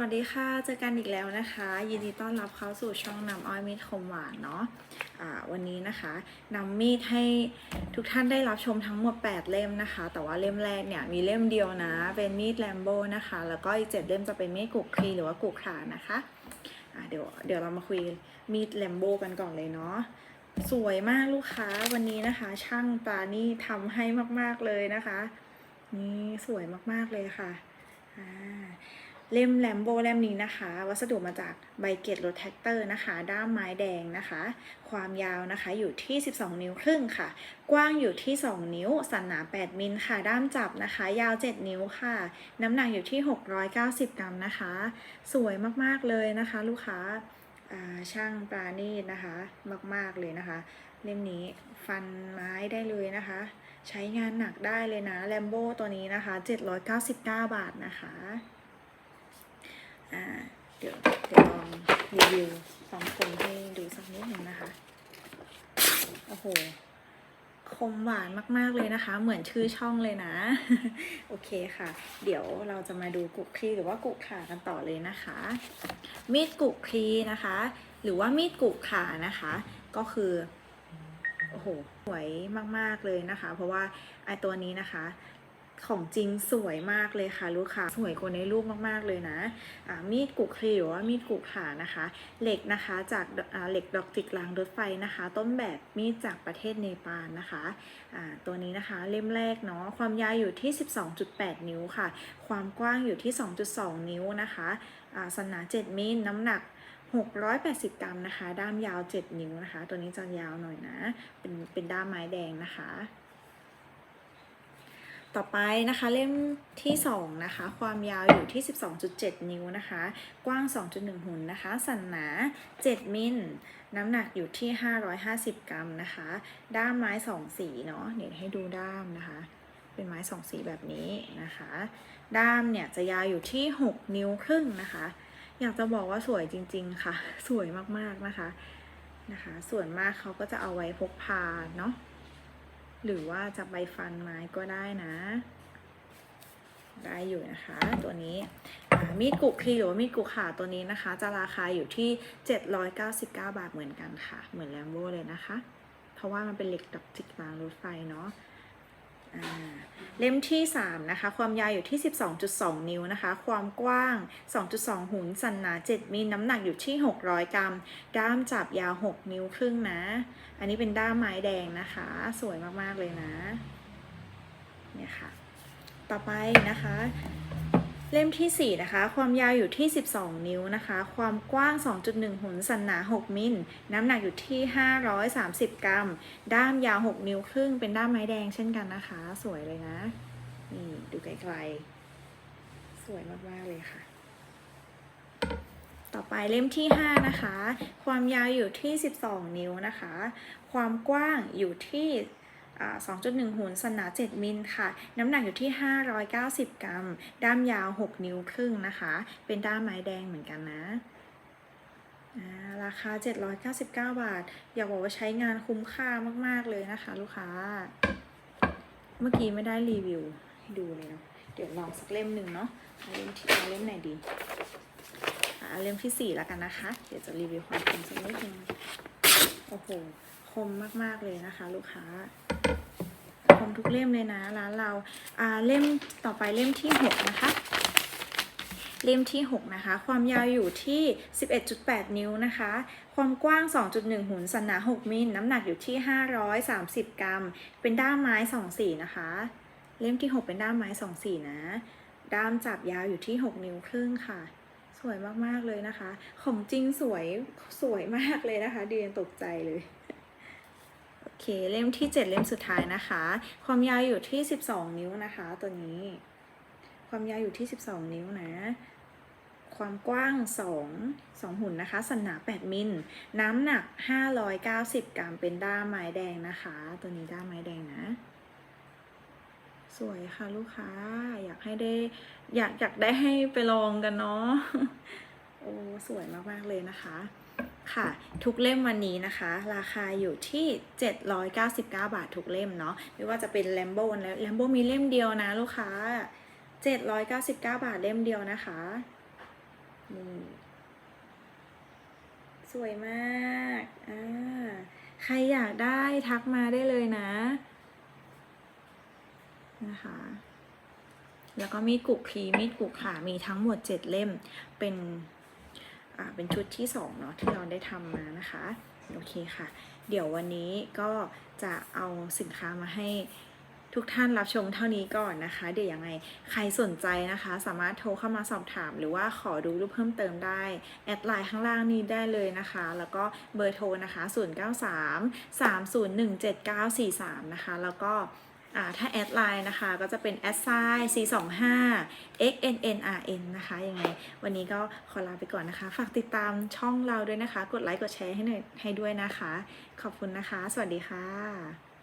วัสดีค่ะ เจอกันอีกแล้วนะคะ ยินดีต้อนรับเข้าสู่ช่องนำอ้อยมีดคมหวานเนาะอ่าวันนี้นะคะนำมีดให้ทุกท่านได้รับชมทั้งหมด 8 เล่มนะคะ แต่ว่าเล่มแรกเนี่ยมีเล่มเดียวนะ เป็นมีดแลมโบนะคะ แล้วก็อีก7เล่มจะเป็นมีดกุกคลีหรือว่ากุกขานะคะอ่าเดี๋ยวเดี๋ยวเรามาคุยมีดแลมโบกันก่อนเลยเนาะสวยมากลูกค้าวันนี้นะคะ ช่างปานี่ทำให้มากๆเลยนะคะ นี่สวยมากๆเลยค่ะอ่า เล่มแลมโบเล่มนี้นะคะ วัสดุมาจากใบเกตรถแท็กเตอร์นะคะ ด้ามไม้แดงนะคะ ความยาวนะคะอยู่ที่ 12 นิ้วครึ่งค่ะ กว้างอยู่ที่ 2 นิ้ว สันหนา 8 มิลค่ะ ด้ามจับนะคะ ยาว 7 นิ้วค่ะ น้ำหนักอยู่ที่ 690 กรัมนะคะ สวยมากๆเลยนะคะ ลูกค้าอ่าช่างปราณีตนะคะ มาก ๆ เลยนะคะ เล่มนี้ฟันไม้ได้เลยนะคะ ใช้งานหนักได้เลยนะแลมโบตัวนี้นะคะ 799 บาทนะคะ อ่า เดี๋ยวเดี๋ยวลองรีวิวความคมให้ดูสักนิดหนึ่งนะคะ โอ้โห คมหวานมาก ๆ เลยนะคะ เหมือนชื่อช่องเลยนะ โอเคค่ะ เดี๋ยวเราจะมาดูกุกคลีหรือว่ากุกขากันต่อเลยนะคะ มีดกุกคลีนะคะ หรือว่ามีดกุกขานะคะ ก็คือ โอ้โห สวยมาก ๆ เลยนะคะ เพราะว่าไอตัวนี้นะคะ ของจริงสวยมากเลยค่ะลูกค้าสวยกว่าในรูปมากๆเลยนะอ่ามีดกุกคลีหรือว่ามีดกุกขานะคะ เหล็กนะคะจากเหล็กดอกจิกรางรถไฟนะคะ ต้นแบบมีดจากประเทศเนปาลนะคะอ่าตัวนี้นะคะเล่มแรกเนาะความยาวอยู่ที่ 12.8 นิ้วค่ะ ความกว้างอยู่ที่ 2.2 นิ้วนะคะอ่าสนหนา 7 มิลน้ำหนัก680 กรัมนะคะ ด้ามยาว 7 นิ้วนะคะ ตัวนี้จะยาวหน่อยนะ เป็นเป็นด้ามไม้แดงนะคะ ต่อไปนะคะเล่มที่2นะคะความยาวอยู่ที่ 12.7 นิ้วนะคะ กว้าง 2.1 หุ่นนะคะ สันหนา 7 มิลน้ำหนักอยู่ที่ 550 กรัมนะคะ ด้ามไม้ 2 สีเนาะเดี๋ยวให้ดูด้ามนะคะ เป็นไม้ 2 สีแบบนี้นะคะ ด้ามเนี่ยจะยาวอยู่ที่ 6 นิ้วครึ่งนะคะ อยากจะบอกว่าสวยจริง ๆ ค่ะ สวยมากๆนะคะนะคะ ส่วนมากเขาก็จะเอาไว้พกพาเนาะ หรือว่าจะไปฟันไม้ก็ได้นะ ได้อยู่นะคะ ตัวนี้มีดกุกคลีหรือว่ามีดกุกขาตัวนี้นะคะ จะราคาอยู่ที่ 799 บาทเหมือนกันค่ะ เหมือนแลมโบเลยนะคะ เพราะว่ามันเป็นเหล็กดับจิกรางรถไฟเนาะ เล่มที่ 3 นะคะ ความยาวอยู่ที่ 12.2 นิ้วนะคะ ความกว้าง 2.2 หุนสันหนา 7มิลน้ำหนักอยู่ที่ 600 กรัม ด้ามจับยาว 6 นิ้วครึ่งนะ อันนี้เป็นด้ามไม้แดงนะคะ สวยมาก ๆ เลยนะ เนี่ยค่ะ ต่อไปนะคะ เล่มที่ 4 นะคะ ความยาวอยู่ที่ 12 นิ้วนะคะ ความกว้าง 2.1 หุนสันหนา 6 มิล น้ำหนักอยู่ที่ 530 กรัม ด้ามยาว 6 นิ้วครึ่ง เป็นด้ามไม้แดงเช่นกันนะคะ สวยเลยนะ นี่ดูไกลๆ สวยมากๆเลยค่ะ ต่อไปเล่มที่ 5 นะคะ ความยาวอยู่ที่ 12 นิ้วนะคะ ความกว้างอยู่ที่ 2.1 หุนสนหนา 7 มิลค่ะ น้ำหนักอยู่ที่ 590 กรัม ด้ามยาว 6 นิ้วครึ่งนะคะ เป็นด้ามไม้แดงเหมือนกันนะอ่าราคา 799 บาท อยากบอกว่าใช้งานคุ้มค่ามาก ๆ เลยนะคะ ลูกค้า เมื่อกี้ไม่ได้รีวิวให้ดูเลยเนาะ เดี๋ยวลองสักเล่มหนึ่งเนาะ เล่มที่เล่มไหนดีเล่มที่สี่แล้วกันนะคะ เดี๋ยวจะรีวิวความคมสักนิดนึง โอ้โห คมมาก ๆ เลยนะคะ ลูกค้า มทุกเล่มเลยนะร้านเราอ่าเล่มต่อไปเล่มที่หกนะคะ เล่มที่ 6 นะคะ ความยาวอยู่ที่ 11.8 นิ้วนะคะ ความกว้าง 2.1 หุนสันหนา 6 มิลน้ำหนักอยู่ที่ 530 กรัม เป็นด้ามไม้ 2 สีนะคะ เล่มที่ 6 เป็นด้ามไม้ 2 สีนะ ด้ามจับยาวอยู่ที่ 6 นิ้วครึ่งค่ะสวยมาก ๆ เลยนะคะ ของจริงสวย สวยมากเลยนะคะ ดีนตกใจเลย เคเล่มที่ 7 เล่มสุดท้ายนะคะ ความยาวอยู่ที่ 12 นิ้วนะคะ ตัวนี้ ความยาวอยู่ที่ 12 นิ้วนะ ความกว้าง 2 2 หุ่นนะคะ สันหนา 8 มิล น้ำหนัก 590 กรัมเป็นด้ามไม้แดงนะคะ ตัวนี้ด้ามไม้แดงนะ สวยค่ะลูกค้า อยากให้ได้อยากอยากได้ให้ไปลองกันเนาะ โอ้ สวยมาก ๆ เลยนะคะ ค่ะ ทุกเล่มวันนี้นะคะ ราคาอยู่ที่ 799 บาททุกเล่มเนาะไม่ว่าจะเป็นแลมโบ้แล้วแลมโบ้มีเล่มเดียวนะลูกค้า 799 บาทเล่มเดียวนะคะนี่สวยมากอ่าใครอยากได้ทักมาได้เลยนะนะคะ แล้วก็มีกุกพีมีดกุกขามีทั้งหมดเจ็ดเล่มเป็น เป็นชุดที่สองเนาะที่เราได้ทำมานะคะ โอเคค่ะ เดี๋ยววันนี้ก็จะเอาสินค้ามาให้ทุกท่านรับชมเท่านี้ก่อนนะคะ เดี๋ยวยังไงใครสนใจนะคะ สามารถโทรเข้ามาสอบถาม หรือว่าขอดูรูปเพิ่มเติมได้ แอดไลน์ข้างล่างนี้ได้เลยนะคะ แล้วก็เบอร์โทรนะคะ 093 301 7943 นะคะ แล้วก็ ถ้าแอดไลน์นะคะ ก็จะเป็นแอดไซน์ C25 XNNRN นะคะยังไง วันนี้ก็ขอลาไปก่อนนะคะ ฝากติดตามช่องเราด้วยนะคะ กดไลค์กดแชร์ให้หน่อยให้ด้วยนะคะ ขอบคุณนะคะ สวัสดีค่ะ